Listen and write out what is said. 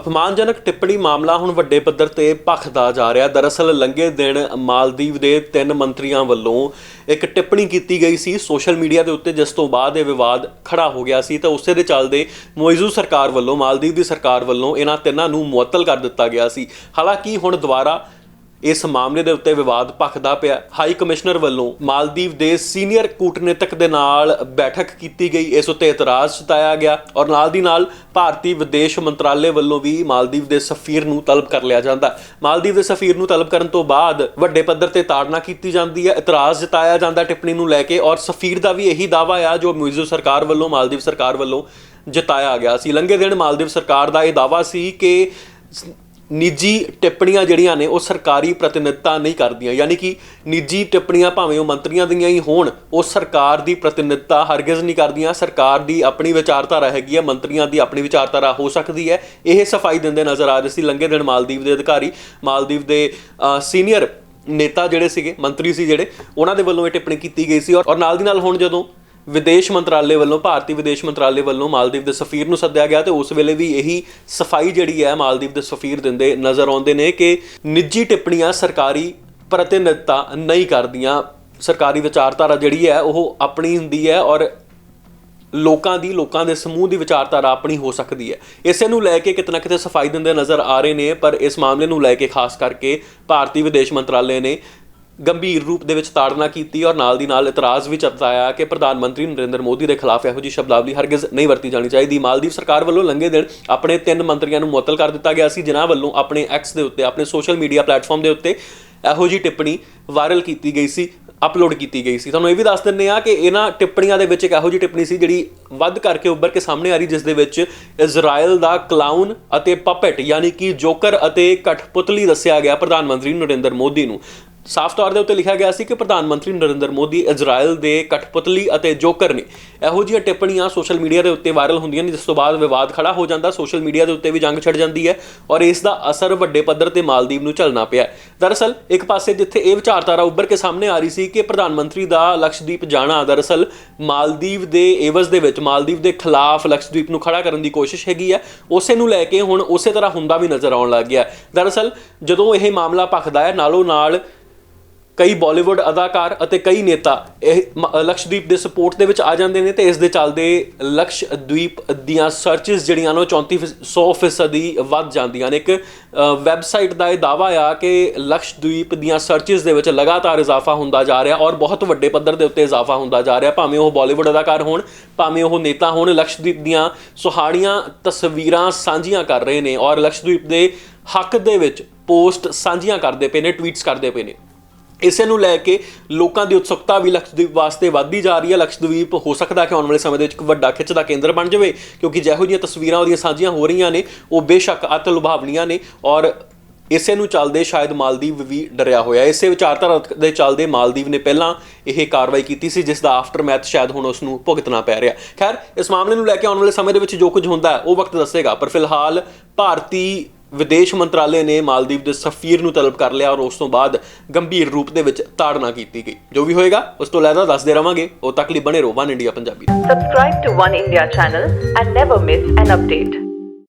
ਅਪਮਾਨਜਨਕ ਟਿੱਪਣੀ ਮਾਮਲਾ ਹੁਣ ਵੱਡੇ ਪੱਧਰ ਤੇ ਭਖਦਾ ਜਾ ਰਿਹਾ। ਦਰਅਸਲ ਲੰਘੇ ਦਿਨ ਮਾਲਦੀਵ ਦੇ ਤਿੰਨ ਮੰਤਰੀਆਂ ਵੱਲੋਂ ਇੱਕ ਟਿੱਪਣੀ ਕੀਤੀ ਗਈ ਸੀ। ਸੋਸ਼ਲ ਮੀਡੀਆ ਦੇ ਉੱਤੇ ਜਿਸ ਤੋਂ ਬਾਅਦ ਇਹ ਵਿਵਾਦ ਖੜਾ ਹੋ ਗਿਆ ਸੀ, ਤਾਂ ਉਸੇ ਦੇ ਚੱਲਦੇ ਮੋਇਜ਼ੂ ਸਰਕਾਰ ਵੱਲੋਂ, ਮਾਲਦੀਵ ਦੀ ਸਰਕਾਰ ਵੱਲੋਂ ਇਹਨਾਂ ਤਿੰਨਾਂ ਨੂੰ ਮੁਅੱਤਲ ਕਰ ਦਿੱਤਾ ਗਿਆ ਸੀ। ਹਾਲਾਂਕਿ ਹੁਣ ਦੁਬਾਰਾ ਇਸ ਮਾਮਲੇ ਦੇ ਉੱਤੇ ਵਿਵਾਦ ਭਖਦਾ ਪਿਆ। ਹਾਈ ਕਮਿਸ਼ਨਰ ਵੱਲੋਂ ਮਾਲਦੀਵ ਦੇ ਸੀਨੀਅਰ ਕੂਟਨੀਤਕ ਦੇ ਨਾਲ ਬੈਠਕ ਕੀਤੀ ਗਈ। ਇਸ ਉੱਤੇ ਇਤਰਾਜ਼ ਜਤਾਇਆ ਗਿਆ ਔਰ ਨਾਲ ਦੀ ਨਾਲ ਭਾਰਤੀ ਵਿਦੇਸ਼ ਮੰਤਰਾਲੇ ਵੱਲੋਂ ਵੀ ਮਾਲਦੀਵ ਦੇ ਸਫੀਰ ਨੂੰ ਤਲਬ ਕਰ ਲਿਆ ਜਾਂਦਾ। ਮਾਲਦੀਵ ਦੇ ਸਫੀਰ ਨੂੰ ਤਲਬ ਕਰਨ ਤੋਂ ਬਾਅਦ ਵੱਡੇ ਪੱਧਰ ਤੇ ਤਾੜਨਾ ਕੀਤੀ ਜਾਂਦੀ ਹੈ। ਇਤਰਾਜ਼ ਜਤਾਇਆ ਜਾਂਦਾ ਟਿੱਪਣੀ ਨੂੰ ਲੈ ਕੇ ਔਰ ਸਫੀਰ ਦਾ ਵੀ ਇਹੀ ਦਾਵਾ ਆ ਜੋ ਮਿਊਜ਼ੋ ਸਰਕਾਰ ਵੱਲੋਂ, ਮਾਲਦੀਵ ਸਰਕਾਰ ਵੱਲੋਂ ਜਤਾਇਆ ਗਿਆ ਸੀ। ਲੰਘੇ ਦਿਨ ਮਾਲਦੀਵ ਸਰਕਾਰ ਦਾ ਇਹ ਦਾਵਾ ਸੀ ਕਿ ਨਿੱਜੀ ਟਿੱਪਣੀਆਂ ਜਿਹੜੀਆਂ ਨੇ ਉਹ ਸਰਕਾਰੀ ਪ੍ਰਤੀਨਿਧਤਾ ਨਹੀਂ ਕਰਦੀਆਂ। ਯਾਨੀ ਕਿ ਨਿੱਜੀ ਟਿੱਪਣੀਆਂ ਭਾਵੇਂ ਉਹ ਮੰਤਰੀਆਂ ਦੀਆਂ ਹੀ ਹੋਣ, ਉਹ ਸਰਕਾਰ ਦੀ ਪ੍ਰਤੀਨਿਧਤਾ ਹਰਗਿਜ਼ ਨਹੀਂ ਕਰਦੀਆਂ। ਸਰਕਾਰ ਦੀ ਆਪਣੀ ਵਿਚਾਰਧਾਰਾ ਹੈਗੀ ਹੈ, ਮੰਤਰੀਆਂ ਦੀ ਆਪਣੀ ਵਿਚਾਰਧਾਰਾ ਹੋ ਸਕਦੀ ਹੈ। ਇਹ ਸਫ਼ਾਈ ਦਿੰਦੇ ਨਜ਼ਰ ਆ ਰਹੇ ਸੀ ਲੰਘੇ ਦਿਨ ਮਾਲਦੀਵ ਦੇ ਅਧਿਕਾਰੀ। ਮਾਲਦੀਵ ਦੇ ਸੀਨੀਅਰ ਨੇਤਾ ਜਿਹੜੇ ਸੀਗੇ, ਮੰਤਰੀ ਸੀ ਜਿਹੜੇ, ਉਹਨਾਂ ਦੇ ਵੱਲੋਂ ਇਹ ਟਿੱਪਣੀ ਕੀਤੀ ਗਈ ਸੀ ਔਰ ਔਰ ਨਾਲ ਦੀ ਨਾਲ ਹੁਣ ਜਦੋਂ ਵਿਦੇਸ਼ ਮੰਤਰਾਲੇ ਵੱਲੋਂ, ਭਾਰਤੀ ਵਿਦੇਸ਼ ਮੰਤਰਾਲੇ ਵੱਲੋਂ ਮਾਲਦੀਵ ਦੇ ਸਫੀਰ ਨੂੰ ਸੱਦਿਆ ਗਿਆ ਤੇ ਉਸ ਵੇਲੇ ਵੀ ਇਹੀ ਸਫ਼ਾਈ ਜਿਹੜੀ ਹੈ ਮਾਲਦੀਵ ਦੇ ਸਫੀਰ ਦਿੰਦੇ ਨਜ਼ਰ ਆਉਂਦੇ ਨੇ ਕਿ ਨਿੱਜੀ ਟਿੱਪਣੀਆਂ ਸਰਕਾਰੀ ਪ੍ਰਤੀਨਿਧਤਾ ਨਹੀਂ ਕਰਦੀਆਂ। ਸਰਕਾਰੀ ਵਿਚਾਰਧਾਰਾ ਜਿਹੜੀ ਹੈ, ਉਹ ਆਪਣੀ ਹੁੰਦੀ ਹੈ ਔਰ ਲੋਕਾਂ ਦੀ, ਲੋਕਾਂ ਦੇ ਸਮੂਹ ਦੀ ਵਿਚਾਰਧਾਰਾ ਆਪਣੀ ਹੋ ਸਕਦੀ ਹੈ। ਇਸੇ ਨੂੰ ਲੈ ਕੇ ਕਿਤਨਾ ਕਿਤੇ ਸਫ਼ਾਈ ਦਿੰਦੇ ਨਜ਼ਰ ਆ ਰਹੇ ਨੇ, ਪਰ ਇਸ ਮਾਮਲੇ ਨੂੰ ਲੈ ਕੇ ਖਾਸ ਕਰਕੇ ਭਾਰਤੀ ਵਿਦੇਸ਼ ਮੰਤਰਾਲੇ ਨੇ ਗੰਭੀਰ ਰੂਪ ਦੇ ਵਿੱਚ ਤਾੜਨਾ ਕੀਤੀ ਔਰ ਨਾਲ ਦੀ ਨਾਲ ਇਤਰਾਜ਼ ਵੀ ਜਤਾਇਆ ਕਿ ਪ੍ਰਧਾਨ ਮੰਤਰੀ ਨਰਿੰਦਰ ਮੋਦੀ ਦੇ ਖਿਲਾਫ ਇਹੋ ਜਿਹੀ ਸ਼ਬਦਾਵਲੀ ਹਰਗਿਜ਼ ਨਹੀਂ ਵਰਤੀ ਜਾਣੀ ਚਾਹੀਦੀ। ਮਾਲਦੀਵ ਸਰਕਾਰ ਵੱਲੋਂ ਲੰਘੇ ਦਿਨ ਆਪਣੇ ਤਿੰਨ ਮੰਤਰੀਆਂ ਨੂੰ ਮੁਅੱਤਲ ਕਰ ਦਿੱਤਾ ਗਿਆ ਸੀ, ਜਿਨ੍ਹਾਂ ਵੱਲੋਂ ਆਪਣੇ ਐਕਸ ਦੇ ਉੱਤੇ, ਆਪਣੇ ਸੋਸ਼ਲ ਮੀਡੀਆ ਪਲੇਟਫਾਰਮ ਦੇ ਉੱਤੇ ਇਹੋ ਜਿਹੀ ਟਿੱਪਣੀ ਵਾਇਰਲ ਕੀਤੀ ਗਈ ਸੀ ਅਪਲੋਡ ਕੀਤੀ ਗਈ ਸੀ। ਤੁਹਾਨੂੰ ਇਹ ਵੀ ਦੱਸ ਦਿੰਨੇ ਆ ਕਿ ਇਹਨਾਂ ਟਿੱਪਣੀਆਂ ਦੇ ਵਿੱਚ ਇੱਕ ਇਹੋ ਜਿਹੀ ਟਿੱਪਣੀ ਸੀ, ਜਿਹੜੀ ਵੱਧ ਕਰਕੇ ਉੱਭਰ ਕੇ ਸਾਹਮਣੇ ਆ ਰਹੀ, ਜਿਸ ਦੇ ਵਿੱਚ ਇਜ਼ਰਾਈਲ ਦਾ ਕਲਾਊਨ ਅਤੇ ਪਪਟ ਯਾਨੀ ਕਿ ਜੋਕਰ ਅਤੇ ਕਠਪੁਤਲੀ ਦੱਸਿਆ ਗਿਆ ਪ੍ਰਧਾਨ ਮੰਤਰੀ ਨਰਿੰਦਰ ਮੋਦੀ ਨੂੰ। ਸਾਫ਼ ਤੌਰ ਦੇ ਉੱਤੇ ਲਿਖਿਆ ਗਿਆ ਸੀ ਕਿ ਪ੍ਰਧਾਨ ਮੰਤਰੀ ਨਰਿੰਦਰ ਮੋਦੀ ਇਜ਼ਰਾਈਲ ਦੇ ਕਠਪੁਤਲੀ ਅਤੇ ਜੋਕਰ ਨੇ। ਇਹੋ ਜਿਹੀਆਂ ਟਿੱਪਣੀਆਂ ਸੋਸ਼ਲ ਮੀਡੀਆ ਦੇ ਉੱਤੇ ਵਾਇਰਲ ਹੁੰਦੀਆਂ ਨੇ, ਜਿਸ ਤੋਂ ਬਾਅਦ ਵਿਵਾਦ ਖੜਾ ਹੋ ਜਾਂਦਾ, ਸੋਸ਼ਲ ਮੀਡੀਆ ਦੇ ਉੱਤੇ ਵੀ ਜੰਗ ਛਿੜ ਜਾਂਦੀ ਹੈ ਔਰ ਇਸ ਦਾ ਅਸਰ ਵੱਡੇ ਪੱਧਰ ਤੇ ਮਾਲਦੀਵ ਨੂੰ ਝੱਲਣਾ ਪਿਆ ਦਰਅਸਲ, ਇੱਕ ਪਾਸੇ ਜਿੱਥੇ ਇਹ ਵਿਚਾਰਧਾਰਾ ਉੱਭਰ ਕੇ ਸਾਹਮਣੇ ਆ ਰਹੀ ਸੀ ਕਿ ਪ੍ਰਧਾਨ ਮੰਤਰੀ ਦਾ ਲਕਸ਼ਦੀਪ ਜਾਣਾ, ਦਰਅਸਲ ਮਾਲਦੀਵ ਦੇ ਏਵਜ਼ ਦੇ ਵਿੱਚ, ਮਾਲਦੀਵ ਦੇ ਖਿਲਾਫ ਲਕਸ਼ਦੀਪ ਨੂੰ ਖੜਾ ਕਰਨ ਦੀ ਕੋਸ਼ਿਸ਼ ਹੈਗੀ ਹੈ, ਉਸੇ ਨੂੰ ਲੈ ਕੇ ਹੁਣ ਉਸੇ ਤਰ੍ਹਾਂ ਹੁੰਦਾ ਵੀ ਨਜ਼ਰ ਆਉਣ ਲੱਗ ਗਿਆ ਦਰਅਸਲ, ਜਦੋਂ ਇਹ ਮਾਮਲਾ ਭਖਦਾ ਹੈ ਨਾਲੋਂ ਨਾਲ ਕਈ ਬਾਲੀਵੁੱਡ ਅਦਾਕਾਰ ਅਤੇ ਕਈ ਨੇਤਾ ਇਹ ਮ- ਲਕਸ਼ਦੀਪ ਦੇ ਸਪੋਰਟ ਦੇ ਵਿੱਚ ਆ ਜਾਂਦੇ ਨੇ ਤੇ ਇਸ ਦੇ ਚੱਲਦੇ ਲਕਸ਼ਦੀਪ ਦੀਆਂ ਸਰਚਸ ਜਿਹੜੀਆਂ ਨੇ ਉਹ 34 100% ਵੱਧ ਜਾਂਦੀਆਂ ਨੇ। ਇੱਕ ਵੈਬਸਾਈਟ ਦਾ ਇਹ ਦਾਵਾ ਆ ਕਿ ਲਕਸ਼ਦੀਪ ਦੀਆਂ ਸਰਚਸ ਦੇ ਵਿੱਚ ਲਗਾਤਾਰ ਇਜ਼ਾਫਾ ਹੁੰਦਾ ਜਾ ਰਿਹਾ ਔਰ ਬਹੁਤ ਵੱਡੇ ਪੱਧਰ ਦੇ ਉੱਤੇ ਇਜ਼ਾਫਾ ਹੁੰਦਾ ਜਾ ਰਿਹਾ। ਭਾਵੇਂ ਉਹ ਬਾਲੀਵੁੱਡ ਅਦਾਕਾਰ ਹੋਣ, ਭਾਵੇਂ ਉਹ ਨੇਤਾ ਹੋਣ, ਲਕਸ਼ਦੀਪ ਦੀਆਂ ਸੁਹਾੜੀਆਂ ਤਸਵੀਰਾਂ ਸਾਂਝੀਆਂ ਕਰ ਰਹੇ ਨੇ ਔਰ ਲਕਸ਼ਦੀਪ ਦੇ ਹੱਕ ਦੇ ਵਿੱਚ ਪੋਸਟ ਸਾਂਝੀਆਂ ਕਰਦੇ ਪਏ ਨੇ ਟਵੀਟਸ ਕਰਦੇ ਪਏ ਨੇ। ਇਸੇ ਨੂੰ ਲੈ ਕੇ ਲੋਕਾਂ ਦੀ ਉਤਸੁਕਤਾ ਵੀ ਲਕਸ਼ਦੀਪ ਵਾਸਤੇ ਵੱਧਦੀ ਜਾ ਰਹੀ ਹੈ। ਲਕਸ਼ਦੀਪ, ਹੋ ਸਕਦਾ ਕਿ ਆਉਣ ਵਾਲੇ ਸਮੇਂ ਦੇ ਵਿੱਚ ਇੱਕ ਵੱਡਾ ਖਿੱਚ ਦਾ ਕੇਂਦਰ ਬਣ ਜਾਵੇ, ਕਿਉਂਕਿ ਜਿਹੋ ਜਿਹੀਆਂ ਤਸਵੀਰਾਂ ਉਹਦੀਆਂ ਸਾਂਝੀਆਂ ਹੋ ਰਹੀਆਂ ਨੇ, ਉਹ ਬੇਸ਼ੱਕ ਅਤ ਲੁਭਾਵਣੀਆਂ ਨੇ ਔਰ ਇਸੇ ਨੂੰ ਚੱਲਦੇ ਸ਼ਾਇਦ ਮਾਲਦੀਵ ਵੀ ਡਰਿਆ ਹੋਇਆ। ਇਸੇ ਵਿਚਾਰਧਾਰਾ ਦੇ ਚੱਲਦੇ ਮਾਲਦੀਵ ਨੇ ਪਹਿਲਾਂ ਇਹ ਕਾਰਵਾਈ ਕੀਤੀ ਸੀ, ਜਿਸ ਦਾ ਆਫਟਰ ਮੈਥ ਸ਼ਾਇਦ ਹੁਣ ਉਸ ਨੂੰ ਭੁਗਤਣਾ ਪੈ ਰਿਹਾ। ਖੈਰ, ਇਸ ਮਾਮਲੇ ਨੂੰ ਲੈ ਕੇ ਆਉਣ ਵਾਲੇ ਸਮੇਂ ਦੇ ਵਿੱਚ ਜੋ ਕੁਝ ਹੁੰਦਾ ਉਹ ਵਕਤ ਦੱਸੇਗਾ। ਪਰ ਫਿਲਹਾਲ ਭਾਰਤੀ ਵਿਦੇਸ਼ ਮੰਤਰਾਲੇ ਨੇ ਮਾਲਦੀਵ ਦੇ ਸਫੀਰ ਨੂੰ ਤਲਬ ਕਰ ਲਿਆ ਔਰ ਉਸ ਤੋਂ ਬਾਅਦ ਗੰਭੀਰ ਰੂਪ ਦੇ ਵਿੱਚ ਤਾੜਨਾ ਕੀਤੀ ਗਈ। ਜੋ ਵੀ ਹੋਏਗਾ, ਉਸ ਤੋਂ ਲੈਦਾ ਦੱਸਦੇ ਰਵਾਂਗੇ। ਉਹ ਤੱਕ ਲਈ ਬਣੇ ਰਹੋ, one India Punjabi. Subscribe to One India channel and never miss an update.